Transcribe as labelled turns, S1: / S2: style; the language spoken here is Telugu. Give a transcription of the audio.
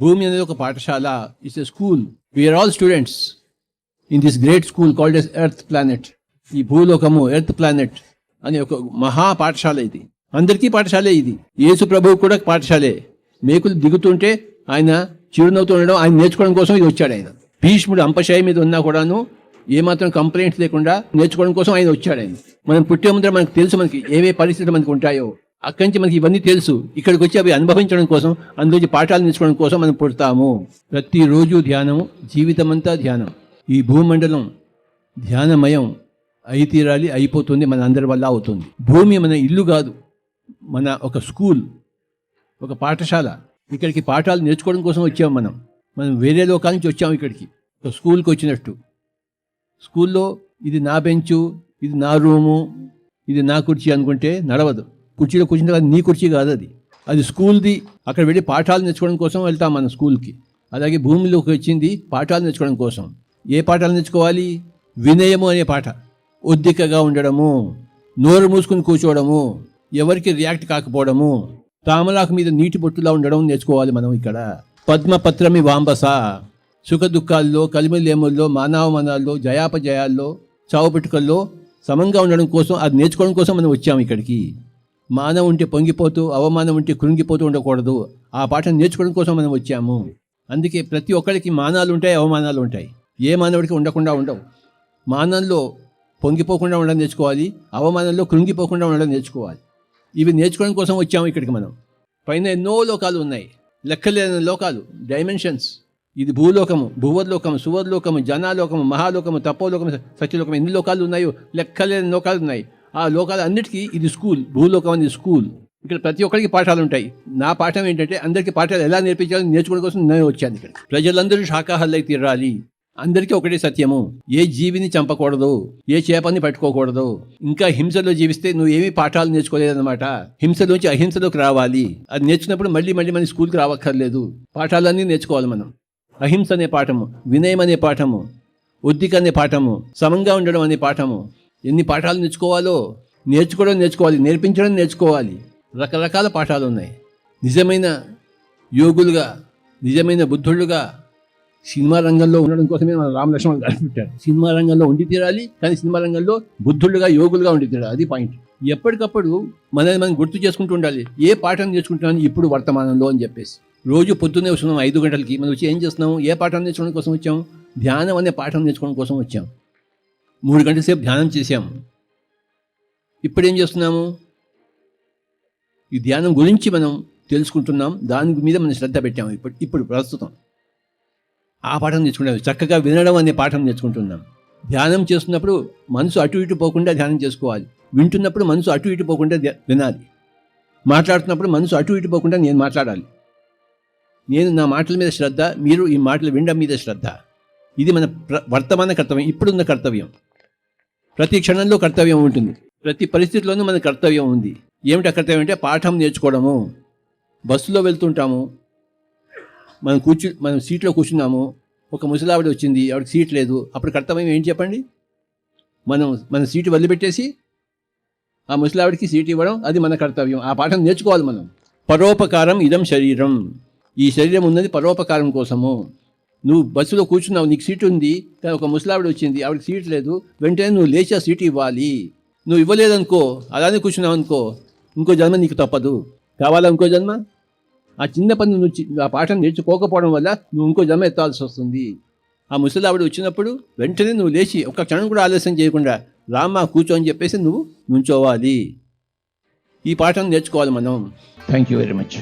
S1: భూమి అనేది ఒక పాఠశాల it's a school we are all students in this great school called as earth planet ఈ భూలోకము ఎర్త్ ప్లానెట్ అనే ఒక మహా పాఠశాల ఇది. అందరికీ పాఠశాలే ఇది. యేసు ప్రభువు కూడా పాఠశాలే. మేకులు దిగుతుంటే ఆయన చిరునవ్వుతూ ఉండడం ఆయన నేర్చుకోవడం కోసం ఇది వచ్చాడు ఆయన. భీష్ముడు అంపశాయి మీద ఉన్నా కూడాను ఏమాత్రం కంప్లైంట్స్ లేకుండా నేర్చుకోవడం కోసం ఆయన వచ్చాడు ఆయన. మనం పుట్టే ముందర మనకు తెలుసు మనకి ఏవే పరిస్థితులు మనకు ఉంటాయో. అక్కడి నుంచి మనకి ఇవన్నీ తెలుసు. ఇక్కడికి వచ్చి అవి అనుభవించడం కోసం అందులోంచి పాఠాలు నేర్చుకోవడం కోసం మనం పుడతాము. ప్రతిరోజు ధ్యానం జీవితమంతా ధ్యానం. ఈ భూమండలం ధ్యానమయం అయితీరాలి అయిపోతుంది మన అందరి వల్ల అవుతుంది. భూమి మన ఇల్లు కాదు మన ఒక స్కూల్ ఒక పాఠశాల. ఇక్కడికి పాఠాలు నేర్చుకోవడం కోసం వచ్చాము మనం. మనం వేరే లోకాల నుంచి వచ్చాము ఇక్కడికి. ఒక స్కూల్కి వచ్చినట్టు. స్కూల్లో ఇది నా బెంచు ఇది నా రూము ఇది నా కుర్చీ అనుకుంటే నడవదు. కుర్చీలో కూర్చున్న తర్వాత నీ కుర్చీ కాదు అది. అది స్కూల్ది అక్కడ వెళ్ళి పాఠాలు నేర్చుకోవడం కోసం వెళ్తాం మన స్కూల్కి. అలాగే భూమిలోకి వచ్చింది పాఠాలు నేర్చుకోవడం కోసం. ఏ పాఠాలు నేర్చుకోవాలి? వినయము అనే పాఠ. ఒద్దికగా ఉండడము నోరు మూసుకుని కూర్చోవడము ఎవరికి రియాక్ట్ కాకపోవడము తామలాకు మీద నీటి బొట్టులా ఉండడం నేర్చుకోవాలి మనం ఇక్కడ. పద్మపత్రమి వాంబస. సుఖ దుఃఖాల్లో కలిమిలేముల్లో మానవమానాల్లో జయాపజయాల్లో చావుపెట్టుకల్లో సమంగా ఉండడం కోసం అది నేర్చుకోవడం కోసం మనం వచ్చాము ఇక్కడికి. మానవ ఉంటే పొంగిపోతూ అవమానం ఉంటే కృంగిపోతూ ఉండకూడదు. ఆ పాఠం నేర్చుకోవడం కోసం మనం వచ్చాము. అందుకే ప్రతి ఒక్కరికి మానాలు ఉంటాయి అవమానాలు ఉంటాయి. ఏ మానవుడికి ఉండకుండా ఉండవు. మానంలో పొంగిపోకుండా ఉండడం నేర్చుకోవాలి అవమానంలో కృంగిపోకుండా ఉండడం నేర్చుకోవాలి. ఇవి నేర్చుకోవడం కోసం వచ్చాము ఇక్కడికి మనం. పైన ఎన్నో లోకాలు ఉన్నాయి. లెక్కలేని లోకాలు డైమెన్షన్స్ ఇది భూలోకము భూవర్లోకము సువర్లోకము జనాలోకము మహాలోకము తపోలోకము సత్యలోకము ఎన్ని లోకాలు ఉన్నాయో లెక్కలేని లోకాలు ఉన్నాయి. ఆ లోకాలు అన్నిటికీ ఇది స్కూల్ భూలోకం అనేది స్కూల్. ఇక్కడ ప్రతి ఒక్కరికి పాఠాలు ఉంటాయి. నా పాఠం ఏంటంటే అందరికీ పాఠాలు ఎలా నేర్పించాలో నేర్చుకోవడం కోసం నేను వచ్చాను ఇక్కడ. ప్రజలందరూ శాకాహారులై తీరాలి. అందరికీ ఒకటే సత్యము. ఏ జీవిని చంపకూడదు ఏ చేపని పట్టుకోకూడదు. ఇంకా హింసలో జీవిస్తే నువ్వు ఏమీ పాఠాలు నేర్చుకోలేదన్నమాట. హింసలోంచి అహింసలోకి రావాలి. అది నేర్చుకున్నప్పుడు మళ్ళీ మళ్ళీ మన స్కూల్కి రావక్కర్లేదు. పాఠాలన్నీ నేర్చుకోవాలి మనం. అహింస అనే పాఠము వినయం అనే పాఠము ఉద్దిక అనే పాఠము సమంగా ఉండడం అనే పాఠము ఎన్ని పాఠాలు నేర్చుకోవాలో నేర్చుకోవడం నేర్చుకోవాలి నేర్పించడం నేర్చుకోవాలి. రకరకాల పాఠాలు ఉన్నాయి నిజమైన యోగులుగా నిజమైన బుద్ధుళ్ళుగా సినిమా రంగంలో ఉండడం కోసమే మన రామలక్ష్మణ్ గారు పెట్టారు. సినిమా రంగంలో ఉండి తీరాలి కానీ సినిమా రంగంలో బుద్ధుళ్ళుగా యోగులుగా ఉండి తీరాలి. అది పాయింట్. ఎప్పటికప్పుడు మనల్ని మనం గుర్తు చేసుకుంటూ ఉండాలి. ఏ పాఠం నేర్చుకుంటున్నాను ఇప్పుడు వర్తమానంలో అని చెప్పేసి. రోజు పొద్దున్నే వస్తున్నాం ఐదు గంటలకి. మనం వచ్చి ఏం చేస్తున్నాం? ఏ పాఠం నేర్చుకోవడం కోసం వచ్చాం? ధ్యానం అనే పాఠం నేర్చుకోవడం కోసం వచ్చాం. మూడు గంటల సేపు ధ్యానం చేశాము. ఇప్పుడేం చేస్తున్నాము? ఈ ధ్యానం గురించి మనం తెలుసుకుంటున్నాం. దాని మీద మనం శ్రద్ధ పెట్టాము. ఇప్పుడు ఇప్పుడు ప్రస్తుతం. ఆ పాఠం నేర్చుకుంటాం చక్కగా వినడం అనే పాఠం నేర్చుకుంటున్నాం. ధ్యానం చేస్తున్నప్పుడు మనసు అటు ఇటు పోకుండా ధ్యానం చేసుకోవాలి. వింటున్నప్పుడు మనసు అటు ఇటు పోకుండా వినాలి. మాట్లాడుతున్నప్పుడు మనసు అటు ఇటు పోకుండా నేను మాట్లాడాలి. నేను నా మాటల మీద శ్రద్ధ మీరు ఈ మాటలు వినడం మీద శ్రద్ధ. ఇది మన ప్ర వర్తమాన కర్తవ్యం. ఇప్పుడున్న కర్తవ్యం. ప్రతి క్షణంలో కర్తవ్యం ఉంటుంది. ప్రతి పరిస్థితిలోనూ మన కర్తవ్యం ఉంది. ఏమిటి కర్తవ్యం అంటే పాఠం నేర్చుకోవడము. బస్సులో వెళ్తుంటాము. మనం కూర్చు మనం సీట్లో కూర్చున్నాము. ఒక ముసలావిడ వచ్చింది. ఆవిడకి సీట్ లేదు. అప్పుడు కర్తవ్యం ఏంటి చెప్పండి? మనం మన సీటు వదిలిపెట్టేసి ఆ ముసలావిడికి సీట్ ఇవ్వడం అది మన కర్తవ్యం. ఆ పాఠం నేర్చుకోవాలి మనం. పరోపకారం ఇదం శరీరం. ఈ శరీరం ఉన్నది పరోపకారం కోసము. నువ్వు బస్సులో కూర్చున్నావు నీకు సీట్ ఉంది. కానీ ఒక ముసలావిడ వచ్చింది ఆవిడకి సీట్ లేదు. వెంటనే నువ్వు లేచి ఆ సీట్ ఇవ్వాలి. నువ్వు ఇవ్వలేదనుకో అలానే కూర్చున్నావు అనుకో ఇంకో జన్మ నీకు తప్పదు. కావాలా ఇంకో జన్మ? ఆ చిన్న పని నువ్వు ఆ పాఠం నేర్చుకోకపోవడం వల్ల నువ్వు ఇంకో జన్మ ఎత్తాల్సి వస్తుంది. ఆ ముసలావిడ వచ్చినప్పుడు వెంటనే నువ్వు లేచి ఒక్క క్షణం కూడా ఆలస్యం చేయకుండా రామా కూర్చో అని చెప్పేసి నువ్వు నుంచోవాలి. ఈ పాఠం నేర్చుకోవాలి మనం. Thank you very much